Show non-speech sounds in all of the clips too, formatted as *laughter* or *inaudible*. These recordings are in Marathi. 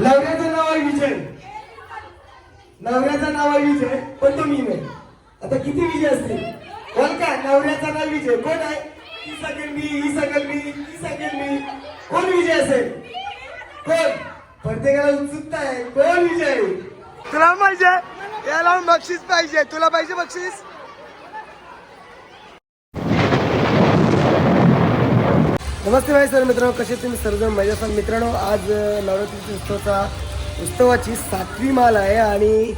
नवऱ्याचं नाव आहे विजय. नवऱ्याचं नाव आहे विजय पण तो मी नाही. आता किती विजय असतील? कोण काय? नवऱ्याचा नाव विजय. कोण आहे? ही सांगेल मी ही सगेल मी ही सांगेल मी. कोण विजय असेल? कोण? प्रत्येकाला उत्सुकता आहे. कोण विजय? आहे? तुला पाहिजे याला बक्षीस पाहिजे. तुला पाहिजे बक्षीस? नमस्ते भाई सर मित्रांनो कसे तुम्ही? सर्वजण मजा सर मित्रांनो आज नवरात्रीच्या उत्सवाचा उत्सवाची सातवी माल आहे आणि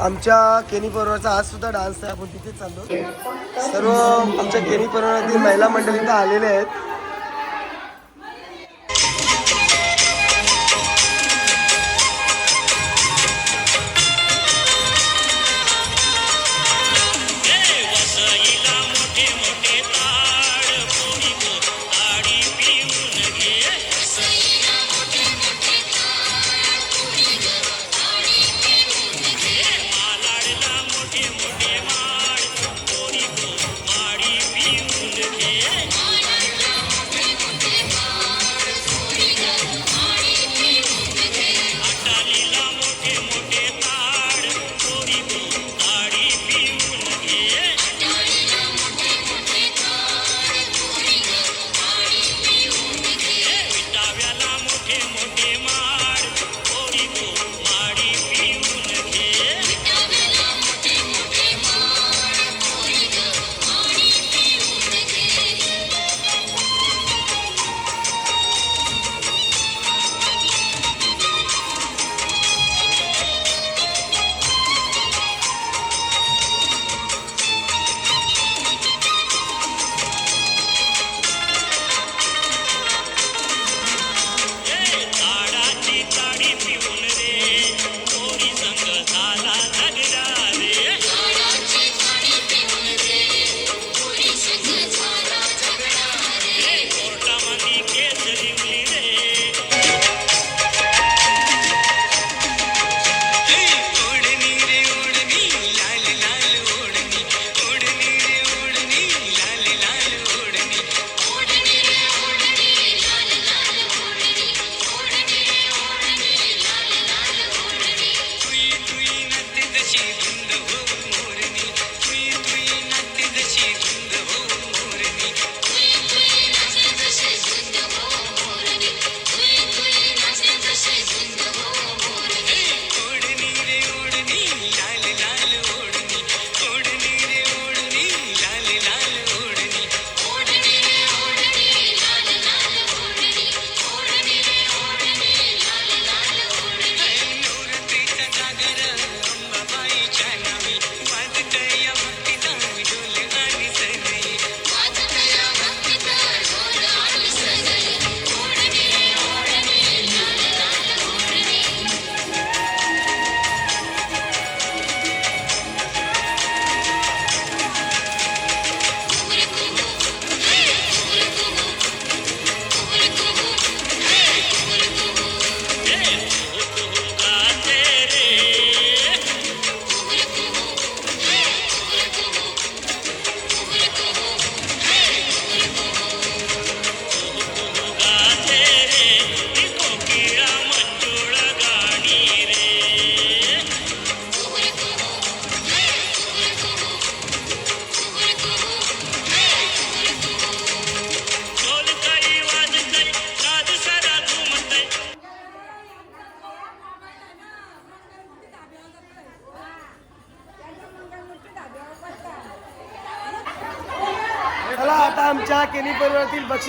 आमच्या केनी परिवाराचा आज सुद्धा डान्स आहे. आपण तिथे चाललो. सर्व आमच्या केनी परिवारातील महिला मंडळी इथं आलेले आहेत.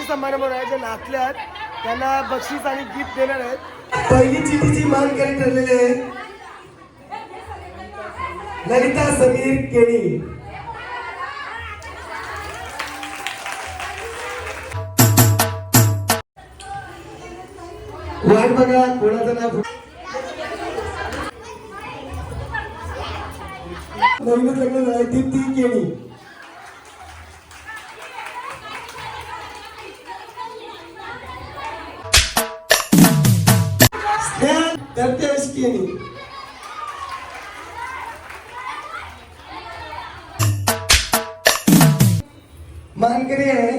बक्षीस समारंभ आहे जे नाचले आहेत त्यांना बक्षीस आणि गिफ्ट देणार आहेत. पहिली चिठ्ठीची मानकरी ठरलेली आहे ललिता समीर केणी. वाट बघा कोणाचं नाव नवीनच लग्न झालं दीप्ती केणी. स्नेहा करतेस केणी मानकरी आहे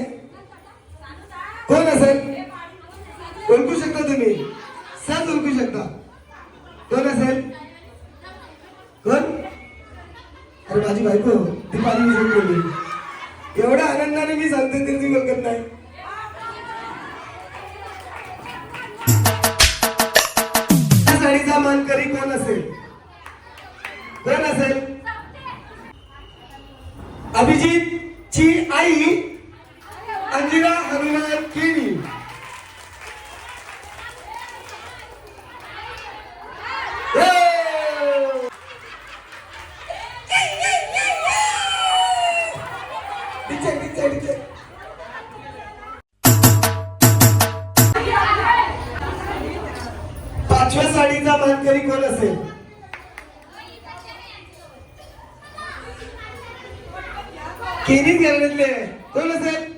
साडीचा मानकरी कोण असेल? कोण असेल? अभिजित तरी कोण असेल? केनी घराण्यातले कोण असेल?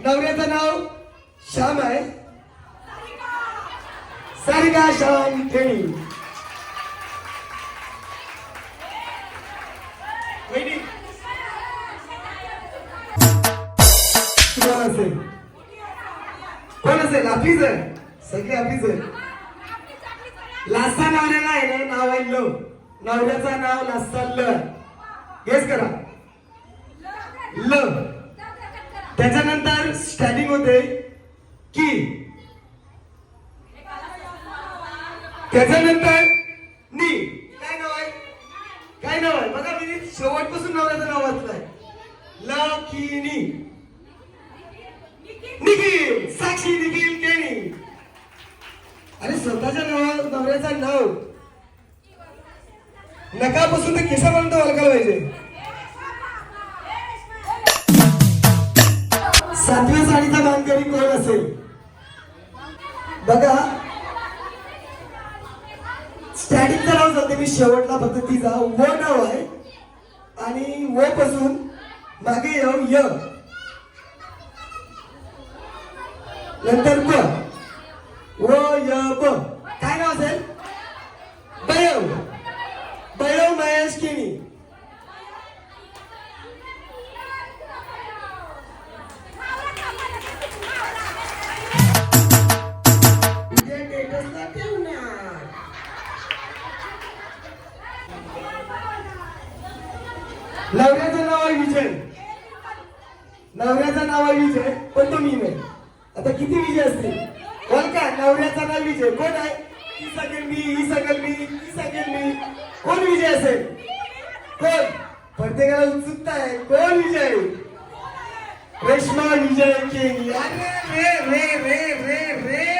नवऱ्याचं नाव श्याम आहे. सारिका श्याम केणी कोण असेल? कोण असेल? आपलीच आहे. सगळी आपलीच आहे. लास्ता नवऱ्याला आहे ना नाव आहे ल नवऱ्याचं नाव लास्ता ल. गेस करा. ल. त्याच्यानंतर स्टार्टिंग होते की. त्याच्यानंतर नी. काय नाव आहे? काय नाव आहे? बघा मी शेवटपासून नवऱ्याचं नाव वाचलंय. ल की नी. निखिल. साक्षी निखिल. आणि स्वतःच्या नावा नवऱ्याचं नाव. नकापासून ते केसापर्यंत ओळखायला पाहिजे. सातव्या साडीचा बांधकरी कोण असेल? बघा. स्टॅटिकचं नाव जाते मी शेवटला फक्त तिचा. व नाव आहे आणि व पासून मागे येऊ य. नंतर ब विजय. नवऱ्याचं नाव आहे विजय पण तो मी नाही. आता किती विजय असतील? कोण का नवऱ्याचं नाव विजय. कोण आहे? ही सगेल मी ही सगेल मी ही सगेल मी. कोण विजय असेल? कोण? प्रत्येकाला उत्सुकता आहे. कोण विजय? रेश्मा विजय केली अरे रे रे रे रे रे.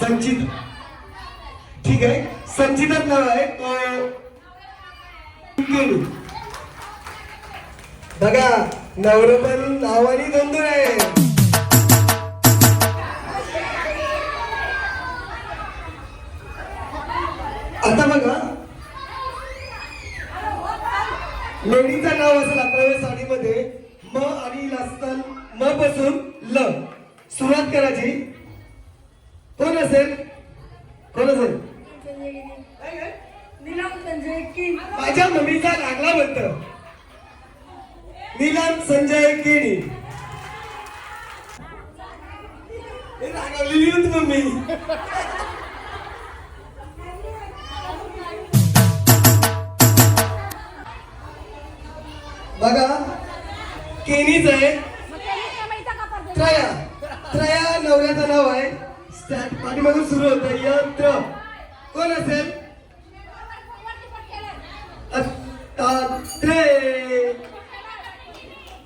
संचित. ठीक आहे? संचितच नाव आहे. तो बघा नवर पण नावानी दोन आहे आता बघा. लेडीचं नाव असेल अकराव्या साडीमध्ये. केनीच आहे. त्रया. त्रया नवऱ्याचं नाव आहे. स्टार्ट पाठीमागून सुरू होतं यंत्र. कोण असेल? दत्तात्रे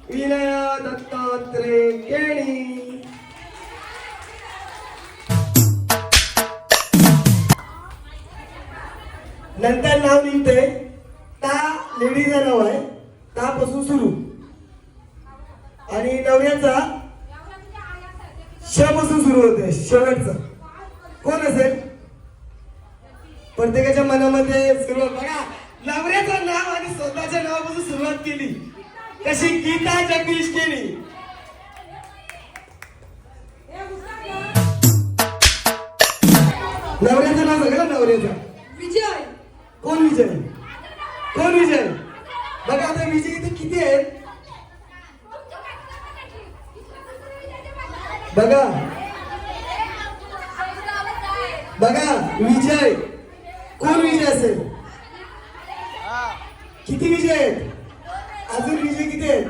विनया दत्तात्रे केणी. नंतर नाव निघतंय ता लेडीज नाव आहे. तापासून सुरू. आणि नवऱ्याचा श पासून सुरू होते शेवटचा. कोण असेल? प्रत्येकाच्या मनामध्ये सुरुवात बघा. नवऱ्याचं नाव आणि स्वतःच्या नावापासून सुरुवात केली. कशी? गीता जगदीश केली. नवऱ्याचं नाव सांगा ना नवऱ्याचं. विजय. कोण विजय? कोण विजय? बघा आता विजय इथे किती आहेत? बघा. बघा विजय. कोण विजय असेल? किती विजय आहेत? अजून विजय किती आहेत?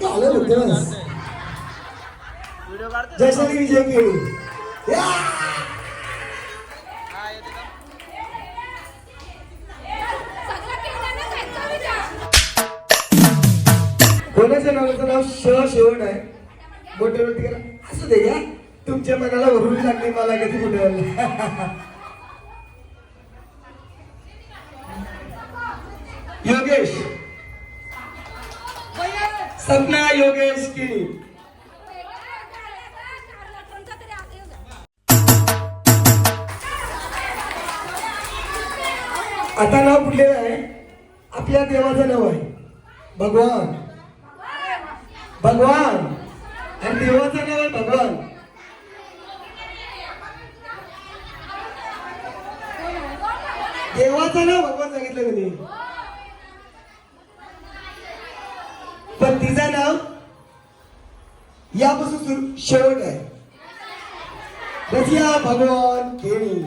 झालं होते बस. जशाने विजय केली कोणाच्या नावाचं नाव श शेवट आहे? मोठेवरती करा असू दे या. तुमच्या मनाला भरून लागली मला कधी मोठेवाला *laughs* योगेश. सपना योगेश किनी. आता नाव कुठलेलं आहे? आपल्या देवाचं नाव आहे. भगवान. भगवान. आणि देवाचं नाव आहे भगवान. देवाचं नाव भगवान सांगितलं का पण तिचं नाव यापासून शेवट आहे. रसिया भगवान केणी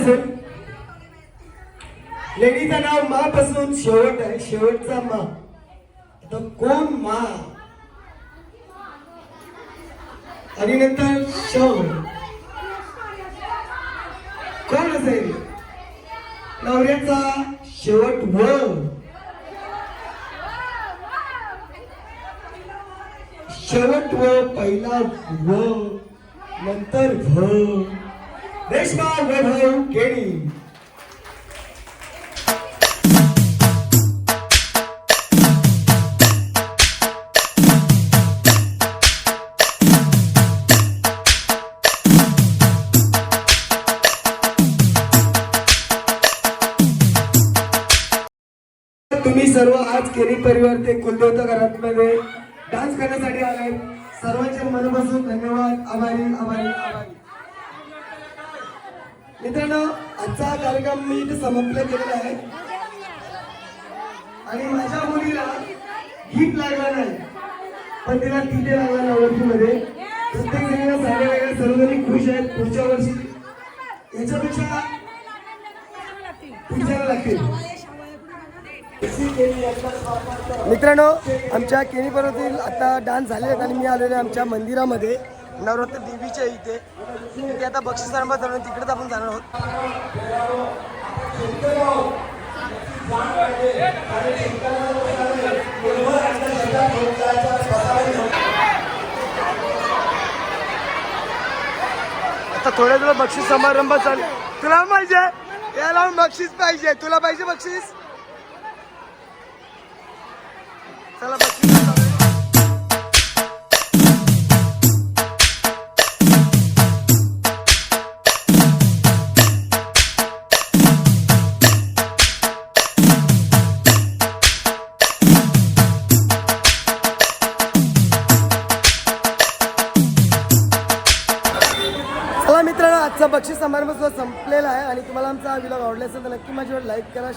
असेल लेडीचं नाव मा पासून शेवट आहे शेवटचा मा. आता कोण मा? आणि नंतर शव. कोण असेल? नवऱ्याचा शेवट व. शेवट व पहिला व नंतर भ. रेशमा वैभव केणी तुम्ही सर्व आज केरी परिवार ते कुलदेवता घरामध्ये डान्स करण्यासाठी आलाय. सर्वांचे मनापासून धन्यवाद. आभारी आभारी आभारी. मित्रांनो आजचा कार्यक्रम मी इथे समाप्त केलेला आहे. आणि माझ्या मुलीला गीत लागला नाही पण तिला तिथे लागला नवरात्रीमध्ये प्रत्येक जणीला साड्या वेगळ्या सर्वजणी खुश आहेत पुढच्या वर्षी याच्यापेक्षा पुढच्याला लागतील. मित्रांनो आमच्या केनी पर्वतील आता डान्स झाले आहेत आणि मी आलेलो आहे आमच्या मंदिरामध्ये. नवरात्र देवीच्या इथे. इथे आता बक्षीस आरंभ तिकडेच आपण जाणार आहोत. आता थोड्या तुला बक्षीस समारंभ चालू. तुला पाहिजे? याला बक्षीस पाहिजे. तुला पाहिजे बक्षीस? चला बक्षीस.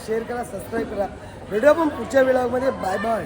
शेअर करा सबस्क्राईब करा. भेटूया पण पुढच्या व्हिडिओमध्ये बाय बाय